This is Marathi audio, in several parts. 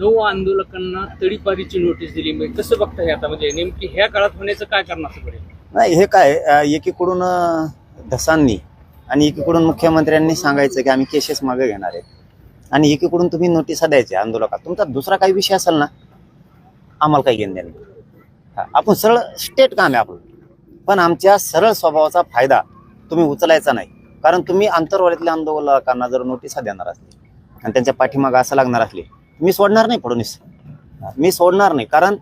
नऊ आंदोलकांना तडीपारीची नोटीस दिली. म्हणजे कसं बघता हे आता? म्हणजे नेमकी ह्या काळात होण्याचं काय कारण असं पडेल? नाही हे काय एकीकडून धसांनी आणि एकीकडून मुख्यमंत्र्यांनी सांगायचं की आम्ही केसेस मागे घेणार आहेत. आणि एकीकडून तुम्ही नोटिसा द्यायच्या आंदोलकात. तुमचा दुसरा काही विषय असेल ना आम्हाला काही घेणं द्यायला नाही. आपण सरळ स्टेट काम आहे आपलं. पण आमच्या सरळ स्वभावाचा फायदा तुम्ही उचलायचा नाही. कारण तुम्ही आंतरवाड्यातल्या आंदोलकांना जर नोटिसा देणार असली आणि त्यांच्या पाठीमागं असं लागणार असले मी सोडणार नाही फडणवीस. मी सोडणार नाही. कारण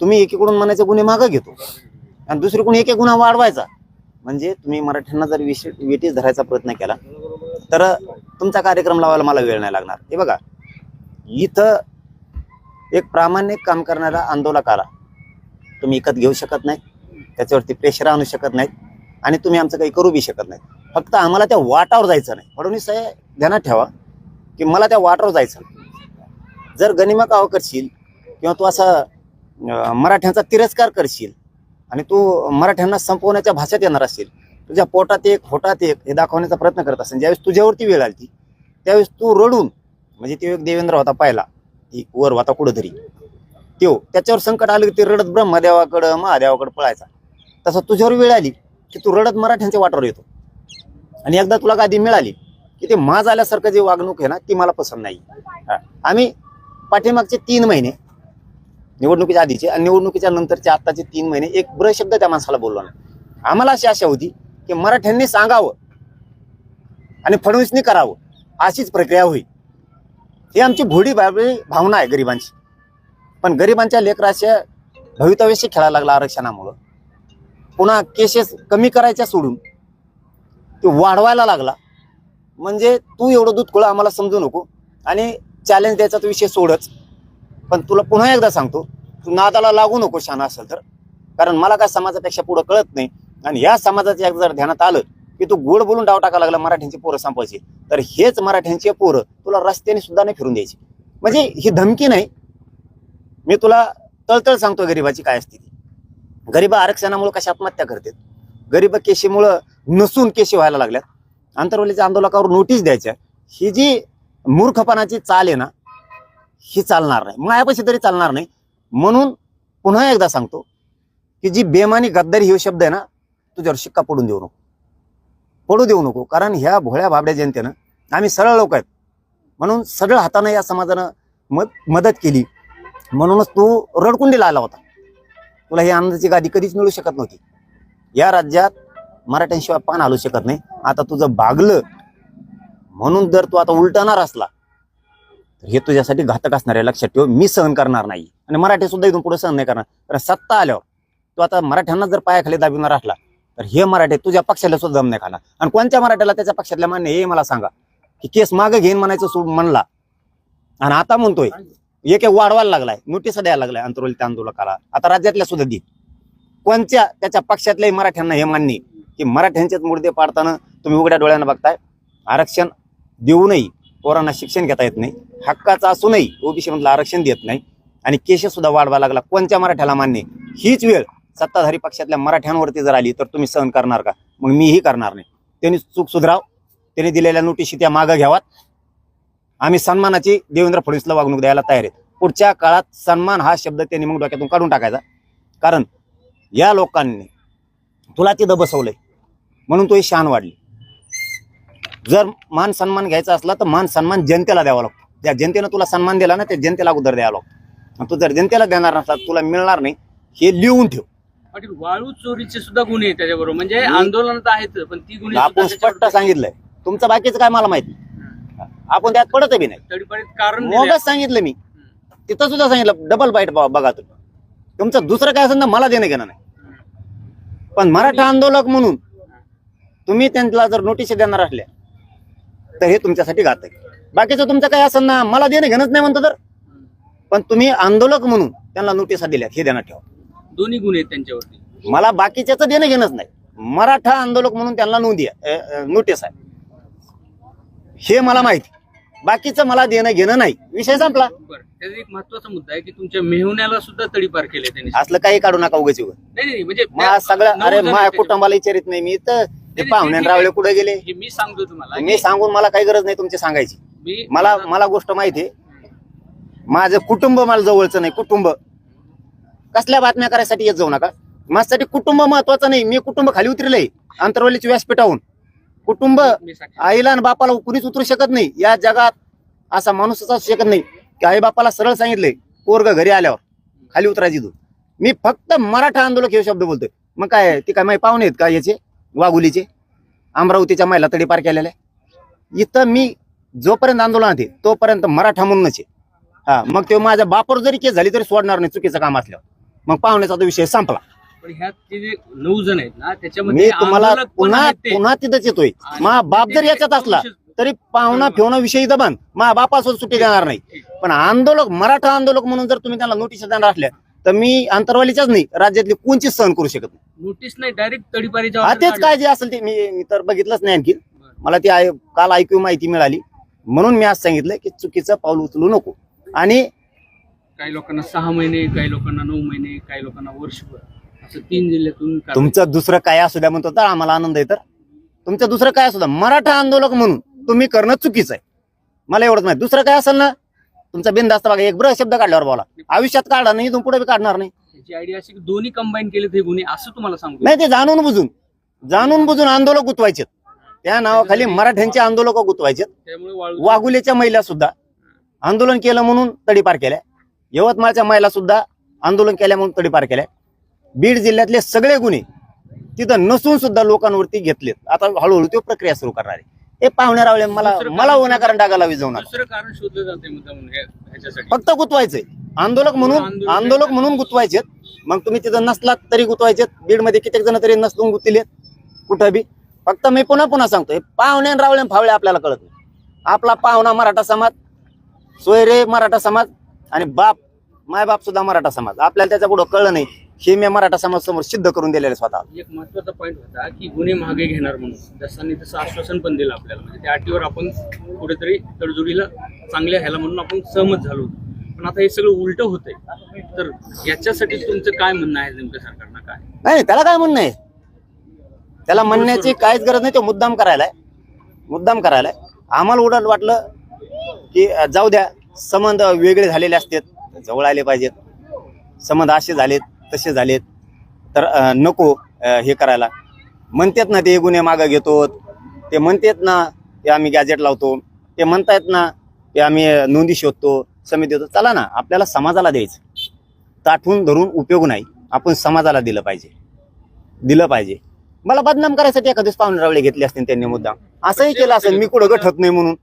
तुम्ही एकीकडून म्हणायचे गुन्हे मागं घेतो. आणि दुसरीकडून एक एक गुन्हा वाढवायचा. म्हणजे तुम्ही मराठ्यांना जर विशे वेटीस धरायचा प्रयत्न केला तर तुमचा कार्यक्रम लावायला मला वेळ नाही लागणार. हे बघा इथं एक प्रामाणिक काम करण्याला आंदोलक आला. तुम्ही विकत घेऊ शकत नाही. त्याच्यावरती प्रेशर आणू शकत नाहीत. आणि तुम्ही आमचं काही करू बी शकत नाही फक्त आम्हाला त्या वाटावर जायचं नाही. म्हणून हे ध्यानात ठेवा की मला त्या वाटावर जायचं नाही. जर गनिमा काव करशील किंवा तू असा मराठ्यांचा तिरस्कार करशील आणि तू मराठ्यांना संपवण्याच्या भाषेत येणार असेल तुझ्या पोटात एक होटात एक हे दाखवण्याचा प्रयत्न करत असेल ज्यावेळेस तुझ्यावरती वेळ आली त्यावेळेस तू रडून म्हणजे तो एक देवेंद्र होता पाहिला ती वर होता कुठंतरी त्यो त्याच्यावर संकट आलं की ते रडत ब्रह्मदेवाकडं महादेवाकडं पळायचा. तसं तुझ्यावर वेळ आली की तू रडत मराठ्यांच्या वाटावर येतो. आणि एकदा तुला गादी मिळाली की ते माज आल्यासारखं जे वागणूक आहे ना ती मला पसंत नाही. आम्ही पाठीमागचे तीन महिने निवडणुकीच्या आधीचे आणि निवडणुकीच्या नंतरचे आत्ताचे तीन महिने एक ब्र शब्द त्या माणसाला बोललो नाही आम्हाला अशी आशा होती की मराठ्यांनी सांगावं आणि फडणवीसनी करावं अशीच प्रक्रिया होईल. ही आमची भोडी भावना आहे गरिबांची. पण गरिबांच्या लेकराच्या भवितव्याशी खेळायला लागला आरक्षणामुळं. पुन्हा केसेस कमी करायच्या सोडून ते वाढवायला लागला. म्हणजे तू एवढं दूध खोळं आम्हाला समजू नको. आणि चॅलेंज द्यायचा तो विषय सोडच. पण तुला पुन्हा एकदा सांगतो तू नादाला लागू नको शाना असेल तर. कारण मला काय समाजापेक्षा पुढं कळत नाही. आणि या समाजाच्या एक जर ध्यानात आलं की तू गोड बोलून डाव टाका लागला मराठ्यांची पोरं संपवायची. तर हेच मराठ्यांची पोरं तुला रस्त्याने सुद्धा नाही फिरून द्यायची. म्हणजे ही धमकी नाही. मी तुला तळतळ सांगतो गरिबाची काय असते ती. गरीब आरक्षणामुळे कशा आत्महत्या करतात गरीब केशीमुळं नसून केशी व्हायला लागल्यात? आंतरवलीच्या आंदोलकावर नोटीस द्यायच्या. ही जी मूर्खपणाची चाल आहे ना ही चालणार नाही. मायापाशी तरी चालणार नाही. म्हणून पुन्हा एकदा सांगतो की जी बेमानी गद्दारी हे शब्द आहे ना तुझ्यावर शिक्का पडून देऊ नको. पडू देऊ नको. कारण ह्या भोळ्या भाबड्या जनतेनं आम्ही सरळ लोक आहेत. म्हणून सगळं हातानं या समाजानं मद मदत केली. म्हणूनच तू रडकुंडीला आला होता. तुला ही आनंदाची गादी कधीच मिळू शकत नव्हती. या राज्यात मराठ्यांशिवाय पान हलू शकत नाही. आता तुझं भागलं म्हणून जर तू आता उलटणार असला तर हे तुझ्यासाठी घातक असणार आहे. लक्षात ठेव मी सहन करणार नाही. आणि मराठी सुद्धा इथून पुढे सहन नाही करणार. तर सत्ता आल्यावर तू आता मराठ्यांना जर पायाखाली दाबिणार असला तर हे मराठी तुझ्या पक्षाला सुद्धा जम नाही खाणार. आणि कोणत्या मराठ्याला त्याच्या पक्षातल्या मान्य हे मला सांगा. की केस मागे घेईन म्हणायचं सोड म्हणला. आणि आता म्हणतोय एक एक वाढवायला लागलाय नोटीस द्यायला लागलाय अंतरोली आंदोलकाला. आता राज्यातल्या सुद्धा देत. कोणत्या त्याच्या पक्षातल्याही मराठ्यांना हे मान्य की मराठ्यांचेच मुर्दे पाडताना तुम्ही उघड्या डोळ्यानं बघताय? आरक्षण देऊनही पोरांना शिक्षण घेता येत नाही हक्काचं असूनही ओबीसी मधलं आरक्षण देत नाही आणि केसेस सुद्धा वाढवा लागला. कोणत्या मराठ्याला मान्य? हीच वेळ सत्ताधारी पक्षातल्या मराठ्यांवरती जर आली तर तुम्ही सहन करणार का? मग मीही करणार नाही. त्यांनी चूक सुधराव त्यांनी दिलेल्या नोटिशी त्या मागं घ्यावात. आम्ही सन्मानाची देवेंद्र फडणवीसला वागणूक द्यायला तयार आहेत. पुढच्या काळात सन्मान हा शब्द त्यांनी मग डोक्यातून काढून टाकायचा. कारण या लोकांनी तुला तिथं बसवलंय म्हणून तू शान वाढली. जर मान सन्मान घ्यायचा असला तर मान सन्मान जनतेला द्यावा लागतो. त्या जनतेनं तुला सन्मान दिला ना त्या जनतेला अगोदर द्यावा लागतो. आणि तू जर जनतेला देणार नसला तुला मिळणार नाही हे लिहून ठेव. पाटील वाळू चोरीचे सुद्धा गुन्हे आहेत त्याच्याबरोबर. म्हणजे मी- आंदोलनात आहेत पण ती गुन्हे आपण सुद्धा स्पष्ट त्याच्यावर- सांगितलंय. तुमचं बाकीचं काय मला माहिती आपण त्यात पडत बी नाही. तडीपारीत कारण दिलंय. मोगच सांगितलं मी. तिथं सुद्धा सांगितलं डबल बाईट बघा तुम्ही. तुमचं दुसरं काय असेल ना मला देणं घेणं नाही. पण मराठा आंदोलक म्हणून तुम्ही त्यांना जर नोटीस देणार असल्या तर हे तुमच्यासाठी घातक. बाकीचं तुमचं काय असेल ना मला देणं घेणंच नाही म्हणतो तर. पण तुम्ही आंदोलक म्हणून त्यांना नोटिसा दिल्यात हे देण्यात ठेवा. दोन्ही गुन्हे आहेत त्यांच्यावरती. मला बाकीच्याच देणं घेणंच नाही. मराठा आंदोलक म्हणून त्यांना नोंदी नोटीस आहे. हे मला माहिती. बाकीचं मला देणं घेणं नाही. विषय संपला. त्याचा एक महत्त्वाचा मुद्दा आहे की तुमच्या मेहुण्याला सुद्धा तडीपार केले त्यांनी. असलं काही काढू नका उगाच. नाही म्हणजे सगळं अरे माझ्या कुटुंबाला विचारित नाही मी तर ते पाहुणे रावळे कुठे गेले? हे मी सांगतो तुम्हाला. मी सांगून मला काही गरज नाही तुमची सांगायची. मी मला मला गोष्ट माहिती आहे. माझं कुटुंब मला जवळचं नाही कुटुंब. कसल्या बातम्या करायसाठी येत जाऊ नका. माझ्यासाठी कुटुंब महत्वाचं नाही. मी कुटुंब खाली उतरलंय आंतरवालीच्या व्यासपीठाहून. कुटुंब मी. आईला आणि बापाला कुणीच उतरू शकत नाही. या जगात असा माणूसच असू शकत नाही. की आई बापाला सरळ सांगितलंय पोरग घरी आल्यावर. खाली उतरायची तू. मी फक्त मराठा आंदोलक हे शब्द बोलतोय. मग काय ती काय माझे पाहुणे आहेत का याचे? वाघुलीचे अमरावतीच्या महिला तडीपार केलेल्या. इथं मी जोपर्यंत आंदोलन आहे तोपर्यंत मराठा म्हणूनच आहे. हा मग ते माझ्या बापावर जरी केस झाली तरी सोडणार नाही चुकीचं काम असल्यावर. मग पाहुण्याचा तो विषय संपला. पण ह्यात ते जे नऊ जण आहेत ना मी तुम्हाला आंदोलक पण पुन्हा आहेत ते. पुन्हा तिथंच येतोय. आणि मा बाप जर याच्यात असला तरी पाहुणा फिवणं विषय इथं बंद. मा बापासोबत सुट्टी देणार नाही. पण आंदोलक मराठा आंदोलक म्हणून जर तुम्ही त्यांना नोटीस देणार असल्या तर मी अंतरवालीच्याच नाही राज्यातली कोणचीच सहन करू शकत नाही. नोटीस नाही डायरेक्ट तडीपारीच्या हा तेच. काय जे असेल ते मी मी तर बघितलंच नाही आणखी. मला ती आय- काल ऐकू माहिती मिळाली. म्हणून मी आज सांगितलं की चुकीचं पाऊल उचलू नको. आणि काही लोकांना सहा महिने काही लोकांना नऊ महिने काही लोकांना वर्षभर. असं तीन जिल्ह्यातून कारवाई. तुमचं दुसरं काय असू द्या म्हणतो तर आम्हाला आनंद आहे तर. तुमचं दुसरं काय असू द्या मराठा आंदोलक म्हणून तुम्ही करणं चुकीचं आहे. मला एवढंच माहिती. दुसरं काय असेल ना तुमचा बिनधास्त बघा एक ब्र शब्द काढल्यावर बोला. आयुष्यात काढा नाही इथून पुढे काढणार नाही. त्याची आयडिया अशी की दोन्ही कंबाईन केले ते गुन्हे असं तुम्हाला सांगतो. नाही ते जाणून बुजून. जाणून बुजून आंदोलक गुतवायचे त्या नावाखाली मराठ्यांचे आंदोलक गुतवायचे त्यामुळे वाळू वाघुलेच्या महिला सुद्धा. आंदोलन केलं म्हणून तडीपार केल्या. यवतमाळच्या महिला सुद्धा आंदोलन केल्या म्हणून तडीपार केल्या. बीड जिल्ह्यातले सगळे गुन्हे तिथं नसून सुद्धा लोकांवरती घेतलेत. आता हळूहळू तो प्रक्रिया सुरू करणार आहे. हे पाहुण्या रावळे मला मला कारण- विनाकारण डागाला विजवू नका दुसरं कारण शोधलं जाते मुद्दा म्हणून हे- ह्याच्यासाठी. फक्त गुतवायचंय. आंदोलक म्हणून आंदोलक- म्हणून गुतवायचे मग तुम्ही तिथं नसलात तरी गुतवायचे बीडमध्ये कित्येक जण तरी नसलून गुतलेत. कुठं बी. फक्त मी पुन्हा पुन्हा सांगतोय पाहुणे आणि रावळे आणि फावळे आपल्याला कळत नाही. आपला पाहुणा मराठा समाज सोयरे मराठा समाज आणि बाप मायबाप सुद्धा मराठा समाज. आपल्याला त्याच्या पुढं कळलं नाही. हे मी मराठा समाज समोर सिद्ध करून दिलेले स्वतः. एक महत्त्वाचा पॉईंट होता की गुन्हे मागे घेणार म्हणून. जसांनी तसं आश्वासन पण दिलं आपल्याला. म्हणजे त्या अटीवर आपण कुठेतरी तडजोडीला चांगल्या ह्याला म्हणून आपण सहमत झालो. पण आता हे सगळं उलट होतंय. तर याच्यासाठी तुमचं काय म्हणणं आहे नेमकं सरकारनं? काय? नाही त्याला काय म्हणणं आहे? त्याला म्हणण्याची काहीच गरज नाही. तो मुद्दाम करायला आहे. मुद्दाम करायला आहे. आम्हाला उडत वाटलं की जाऊ द्या. संबंध वेगळे झालेले असतात. जवळ आले पाहिजेत. संबंध असे झालेत. तसे झालेत. तर नको हे करायला. म्हणतात ना ते गुन्हे मागं घेतो ते म्हणतात ना ते आम्ही गॅजेट लावतो. ते म्हणतायत ना ते आम्ही नोंदी शोधतो समिती देतो. चला ना आपल्याला समाजाला द्यायचं. ताठून धरून उपयोग नाही. आपण समाजाला दिलं पाहिजे. दिलं पाहिजे. मला बदनाम करायसाठी एखादीच पाहुणे रावळे घेतले असतील त्यांनी मुद्दा असंही केलं असेल मी कुठं गठत नाही म्हणून.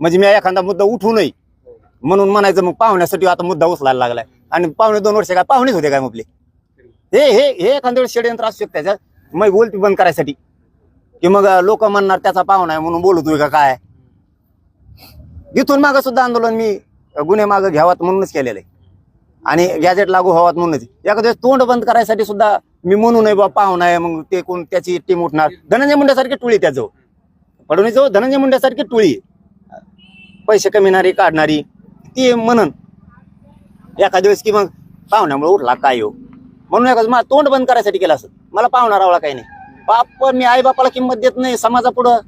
म्हणजे मी एखादा मुद्दा उठू नाही म्हणून म्हणायचं मग पाहुण्यासाठी आता मुद्दा उचलायला लागलाय. आणि पाहुणे दोन वर्ष काय पाहुणेच होते काय मुपले? हे हे हे एखाद्या वेळेस षडयंत्र असू शकतं त्याच्यात मग बोलती बंद करायसाठी. की मग लोक म्हणणार त्याचा पाहुणा आहे म्हणून बोलतोय का काय? इथून मागं सुद्धा आंदोलन मी गुन्हे मागं घ्यावात म्हणूनच केलेलं आहे. आणि गॅजेट लागू व्हावात म्हणूनच. एखाद्या वेळेस तोंड बंद करायसाठी सुद्धा मी म्हणू नये बा पाहुणा आहे मग ते कोण त्याची टीम उठणार. धनंजय मुंड्यासारखी टोळी त्याजवळ फडणवीस धनंजय मुंड्यासारखी टोळी पैसे कमिणारी काढणारी ती म्हणन. एखाद्या वेळेस की मग पाहुण्यामुळे उठला काय हो? म्हणून एखादं मला तोंड बंद करायसाठी केलं असं. मला पाहुणा रावला काही नाही. बाप मी आई बापाला किंमत देत नाही समाजापुढं.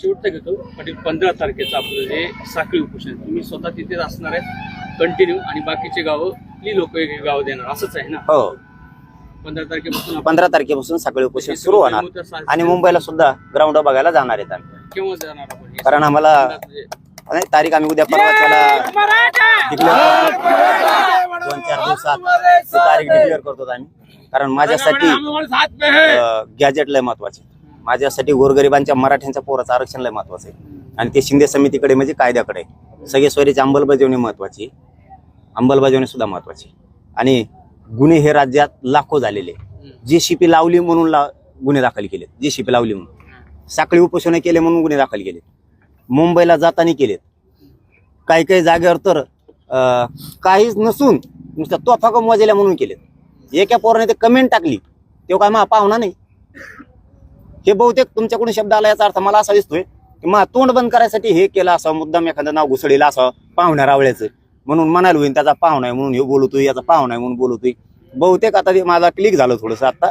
शेवटचं घेतो पाटील पंधरा तारखेचं आपलं जे साखळी उपोषण तुम्ही स्वतः तिथेच असणार आहेत कंटिन्यू आणि बाकीचे गावं ही लोक गाव देणार असंच आहे ना? हो. पंधरा तारखेपासून पंधरा तारखेपासून सगळे उपोषण सुरू होणार. आणि मुंबईला सुद्धा ग्राउंड बघायला जाणार आहेत आम्ही. केव्हा जाणार आपण? कारण आम्हाला नाही तारीख आम्ही उद्या करतो. दोन चार दिवसात ती तारीख डिक्लेअर करतो आम्ही. कारण माझ्यासाठी गॅजेट लय महत्त्वाचे. माझ्यासाठी गोरगरिबांच्या मराठ्यांच्या पोराचं आरक्षण लय महत्वाचं. आहे आणि ते शिंदे समितीकडे म्हणजे कायद्याकडे. सगळे सोयरीची अंमलबजावणी महत्वाची. अंमलबजावणी सुद्धा महत्वाची. आणि गुन्हे हे राज्यात लाखो झालेले. जी शिपी लावली म्हणून ला गुन्हे दाखल केले जी शिपी लावली म्हणून. साखळी उपोषण केले म्हणून गुन्हे दाखल केले मुंबईला जाताना केलेत. काही काही जागेवर तर काहीच नसून नुसत्या तोफा कमवाजेल्या म्हणून केलेत. एका पोराने ते कमेंट टाकली. तेव्हा काय मा पाहुणा नाही. हे बहुतेक तुमच्याकडून शब्द आला याचा अर्थ मला असा दिसतोय की मा तोंड बंद करायसाठी हे केलं असं मुद्दाम एखादं नाव घुसळीला असं पाहुण्या रावळ्याचं. म्हणून म्हणायला होईल त्याचा पाहुणा आहे म्हणून हे बोलतोय याचा पाहुणा आहे म्हणून बोलतोय. बहुतेक आता ते माझा क्लिक झालं थोडंसं आता.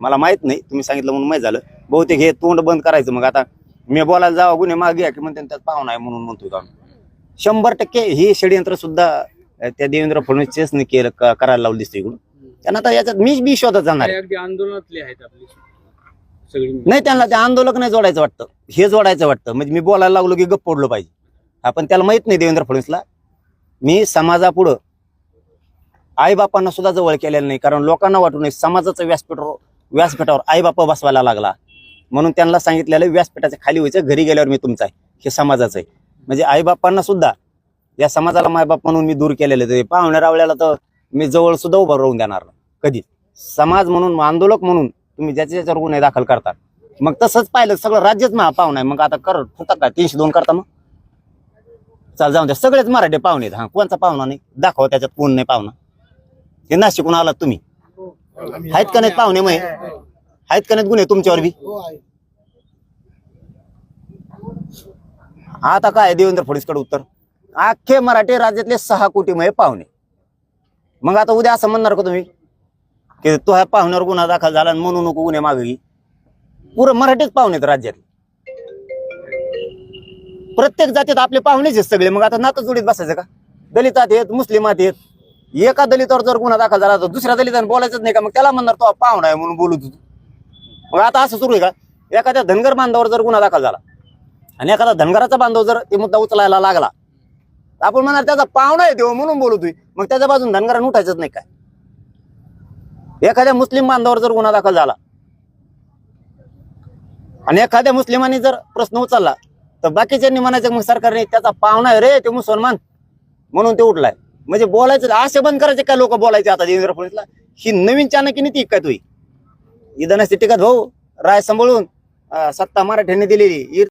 मला माहीत नाही तुम्ही सांगितलं म्हणून माहीत झालं. बहुतेक हे तोंड बंद करायचं मग आता. मी बोलायला जावं गुन्हे मागे की म्हणते त्यात पाहुणा आहे म्हणून म्हणतोय का? शंभर टक्के हे षडयंत्र सुद्धा त्या देवेंद्र फडणवीसचेच नाही केलं क- करायला लावलं दिसतं इकडून. त्यांना आता याच्यात मी बी शोधत जाणार आहे. अगदी आंदोलनातले आहेत आपली. सगळी नाही त्यांना ते आंदोलक नाही जोडायचं वाटतं. हे जोडायचं वाटतं. म्हणजे मी बोलायला लागलो की गप्प पडलो पाहिजे. आपण त्याला माहीत नाही देवेंद्र फडणवीसला. मी समाजापुढं आईबापांना सुद्धा जवळ केलेलं नाही. कारण लोकांना वाटू नये समाजाचं व्यासपीठावर व्यासपीठावर आईबापा बसवायला लागला. म्हणून त्यांना सांगितलेलं व्यासपीठाच्या खाली व्हायचं घरी गेल्यावर मी तुमचा आहे. हे समाजाचं आहे. म्हणजे आईबापांना सुद्धा या समाजाला मायबाप म्हणून मी दूर केलेलं. ते पाहुण्या रावल्याला तर मी जवळ सुद्धा उभं राहून देणार नाही. कधी समाज म्हणून आंदोलक म्हणून तुम्ही ज्याच्या ज्याच्यावर गुन्हे दाखल करता. मग तसंच पाहिलं सगळं राज्यच मा पाहुणा आहे. मग आता कर होता का? तीनशे दोन करता मग? चाल जाऊन द्या. सगळेच मराठी पाहुणे आहेत. हा कोणचा पाहुणा नाही? दाखवा त्याच्यात कोण नाही पाहुणा. हे नाशिकून आलात तुम्ही. आहेत का नाहीत पाहुणे मग हे? आहेत का नाहीत गुन्हे तुमच्यावर बी? आता काय आहे? देवेंद्र फडणवीसकडे उत्तर. अख्खे मराठी राज्यातले सहा कोटी मय पाहुणे. मग आता उद्या असं म्हणणार का तुम्ही? की तो ह्या पाहुण्यावर गुन्हा दाखल झाला आणि म्हणू नको गुन्हे मागे पुरं मराठीच पाहुणे आहेत राज्यात प्रत्येक जातीत आपले पाहुणेच आहेत सगळे. मग आता नातं जोडीत बसायचं का? दलितात आहेत मुस्लिमात आहेत एका दलितावर जर गुन्हा दाखल झाला तर दुसऱ्या दलिताने बोलायचंच नाही का? मग त्याला म्हणणार तो पाहुणा आहे म्हणून बोलू तू. मग आता असं सुरू आहे का? एखाद्या धनगर बांधावर जर गुन्हा दाखल झाला आणि एखादा धनगराचा बांधव जर ते मुद्दा उचलायला लागला तर आपण म्हणणार त्याचा पाहुणा आहे तो म्हणून बोलतोय. मग त्याच्या बाजून धनगराने उठायचंच नाही काय? एखाद्या मुस्लिम बांधावर जर गुन्हा दाखल झाला आणि एखाद्या मुस्लिमांनी जर प्रश्न उचलला तर बाकीच्यांनी म्हणायचं मग सरकारने त्याचा पाहुणा आहे रे ते मुसलमान. म्हणून ते उठलाय. म्हणजे बोलायचं असे बंद करायचे काय लोक बोलायचे आता देवेंद्र फडणवीसला? ही नवीन चाणक्य नीती काय तुही इथं नसते टिकत भाऊ. राय सांभाळून अं, सत्ता मराठ्यांनी दिलेली.